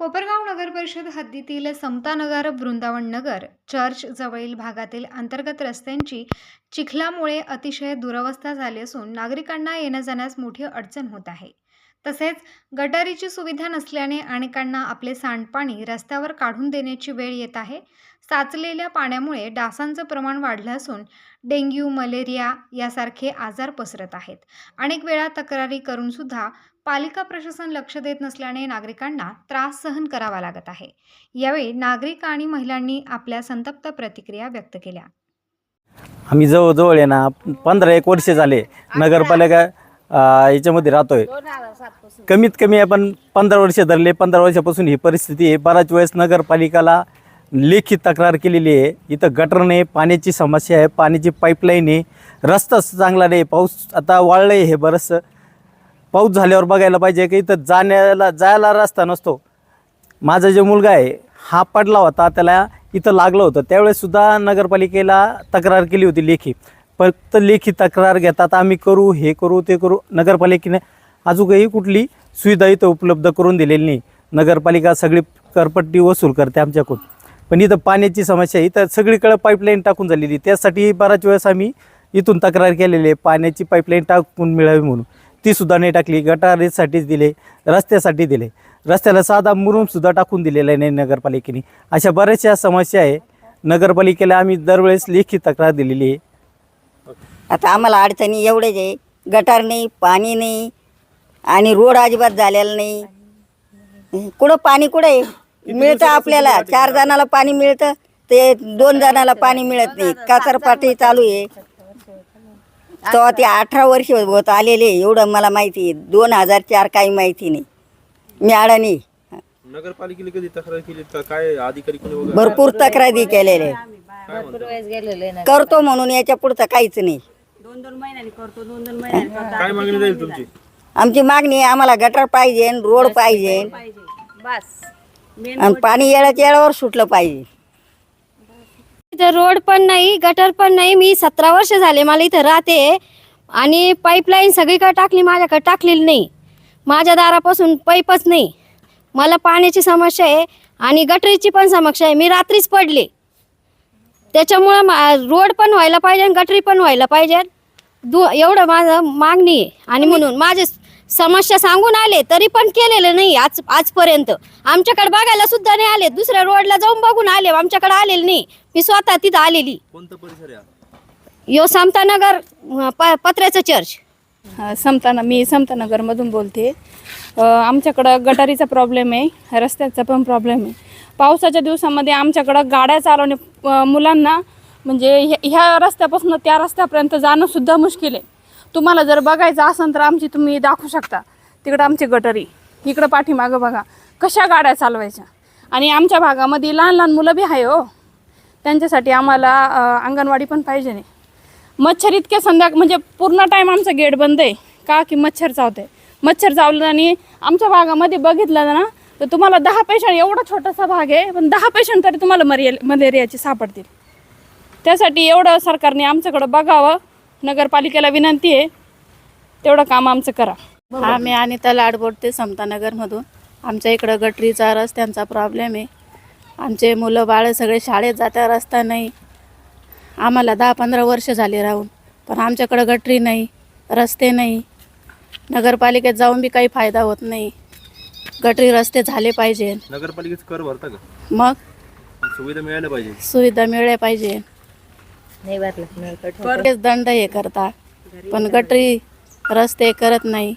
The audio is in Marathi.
कोपरगाव नगर परिषद हद्दीतील समतानगर वृंदावन नगर चर्च जवळील भागातील अंतर्गत रस्त्यांची चिखलामुळे अतिशय दुरवस्था झाली असून नागरिकांना येण्या जाण्यास मोठी अडचण होत आहे. तसेच गटारीची सुविधा नसल्याने अनेकांना आपले सांडपाणी रस्त्यावर काढून देण्याची वेळ येत आहे. साचलेल्या पाण्यामुळे डासांचं प्रमाण वाढलं असून डेंग्यू मलेरिया यासारखे आजार पसरत आहेत. अनेक वेळा तक्रारी करून सुद्धा पालिका प्रशासन लक्ष देत नसल्याने नागरिकांना त्रास सहन करावा लागत आहे. यावेळी नागरिक आणि महिलांनी आपल्या संतप्त प्रतिक्रिया व्यक्त केल्या. आम्ही जवळजवळ आहे ना पंधरा एक वर्ष झाले. नगरपालिका याच्यामध्ये राहतोय. कमीत कमी आपण पंधरा वर्ष धरले पंधरा वर्षापासून ही परिस्थिती आहे. बराच वेळेस नगरपालिकाला लेखी तक्रार केलेली आहे. इथं गटर नाही पाण्याची समस्या आहे पाण्याची पाईपलाईन आहे. रस्ताच चांगला नाही पाऊस आता वाळलं आहे हे बरंचसं. पाऊस झाल्यावर बघायला पाहिजे की इथं जाण्याला जायला रस्ता नसतो. माझा जो मुलगा आहे हा पडला होता त्याला इथं लागलं होतं. त्यावेळेससुद्धा नगरपालिकेला तक्रार केली होती लेखी. फक्त लेखी तक्रार घेतात आम्ही करू हे करू ते करू. नगरपालिकेने अजूनही कुठली सुविधा इथं उपलब्ध करून दिलेली नाही. नगरपालिका सगळी करपट्टी वसूल करते आमच्याकडून. पण इथं पाण्याची समस्या इथं सगळीकडे पाईपलाईन टाकून झालेली त्यासाठी बराच वेळेस आम्ही इथून तक्रार केलेली आहे. पाण्याची पाईपलाईन टाकून मिळावी म्हणून. ती सुद्धा नाही टाकली. गटारीसाठीच दिले रस्त्यासाठी दिले. रस्त्याला साधा मुरूमसुद्धा टाकून दिलेला नाही नगरपालिकेने. अशा बऱ्याचशा समस्या आहे. नगरपालिकेला आम्ही दरवेळेस लेखी तक्रार दिलेली आहे. आता आम्हाला अडचणी एवढेच आहे. गटार नाही पाणी नाही आणि रोड अजिबात झालेला नाही. कुठं पाणी कुठं आहे? मिळतं आपल्याला. चार जणाला पाणी मिळतं ते दोन जणाला पाणी मिळत नाही. काचरपाटी चालू आहे. तेव्हा ते अठरा वर्ष होत आलेले एवढं मला माहिती आहे. दोन हजार चार काही माहिती नाही. मी अडाणी नगरपालिकेने कधी तक्रार केली का? काय अधिकारी कोणी वगैरे? भरपूर तक्रारी म्हणतात? करतो म्हणून याच्या पुढचं काहीच नाही. काय मागणी जाईल तुमची? आमची मागणी आहे, आम्हाला गटर पाहिजे रोड पाहिजे. आणि पाणी येळाच्या येळावर सुटलं पाहिजे. इथं रोड पण नाही गटर पण नाही. मी सतरा वर्ष झाले मला इथं राहते. आणि पाईपलाईन सगळीकडे टाकली माझ्याकडे टाकलेली नाही. माझ्या दारापासून पाईपच नाही. मला पाण्याची समस्या आहे आणि गटरीची पण समस्या आहे. मी रात्रीच पडले. त्याच्यामुळं मा रोड पण व्हायला पाहिजे आणि गटरी पण व्हायला पाहिजे. दु एवढं माझं मागणी आहे. आणि म्हणून माझे समस्या सांगून आले तरी पण केलेलं नाही आज आजपर्यंत. आमच्याकडे बघायला सुद्धा नाही आले. दुसऱ्या रोडला जाऊन बघून आले आमच्याकडे आलेले नाही. मी स्वतः तिथं आलेली. कोणतं परिसर आहे? यो समतानगर अं, प पत्र्याचं चर्च समताना मी समतानगरमधून बोलते. अ, आमच्याकडं गटारीचा प्रॉब्लेम आहे रस्त्याचा पण प्रॉब्लेम आहे. पावसाच्या दिवसामध्ये आमच्याकडं गाड्या चालवणे अ, मुलांना म्हणजे ह्या- ह्या रस्त्यापासून त्या रस्त्यापर्यंत जाणं सुद्धा मुश्किल आहे. तुम्हाला जर बघायचं असेल तर आमची तुम्ही दाखवू शकता. तिकडं आमची गटरी इकडं पाठीमागं बघा. कशा गाड्या चालवायच्या? आणि आमच्या भागामध्ये लहान लहान मुलं बी आहे हो. त्यांच्यासाठी आम्हाला अंगणवाडी पण पाहिजे नाही. मच्छर इतके संध्या म्हणजे पूर्ण टाईम आमचं गेट बंद आहे. का की मच्छर चावते मच्छर चावलं आणि आमच्या भागामध्ये बघितलं ना तर तुम्हाला दहा पेशंट एवढा छोटासा भाग आहे पण दहा पेशंट तरी तुम्हाला मरिया मलेरियाचे सापडतील. त्यासाठी एवढं सरकारने आमच्याकडं बघावं. नगरपालिकेला विनंती आहे. तेवढं काम आमचं करा. आम्ही अनिता लाड बोलते समतानगरमधून. आमच्या इकडं गटरीचा रस्त्यांचा प्रॉब्लेम आहे. आमचे मुलं बाळं सगळे शाळेत जाता रस्ता नाही. आम्हाला दहा पंधरा वर्ष झाले राहून. पण आमच्याकडं गटरी नाही रस्ते नाही. नगरपालिकेत जाऊन बी काही फायदा होत नाही. गटरी रस्ते झाले पाहिजे. नगरपालिकेचं कर भरता का? मग? सुविधा मिळायला पाहिजे. सुविधा मिळल्या पाहिजे. बरेच दंड हे करता. पण गटरी रस्ते करत नाही.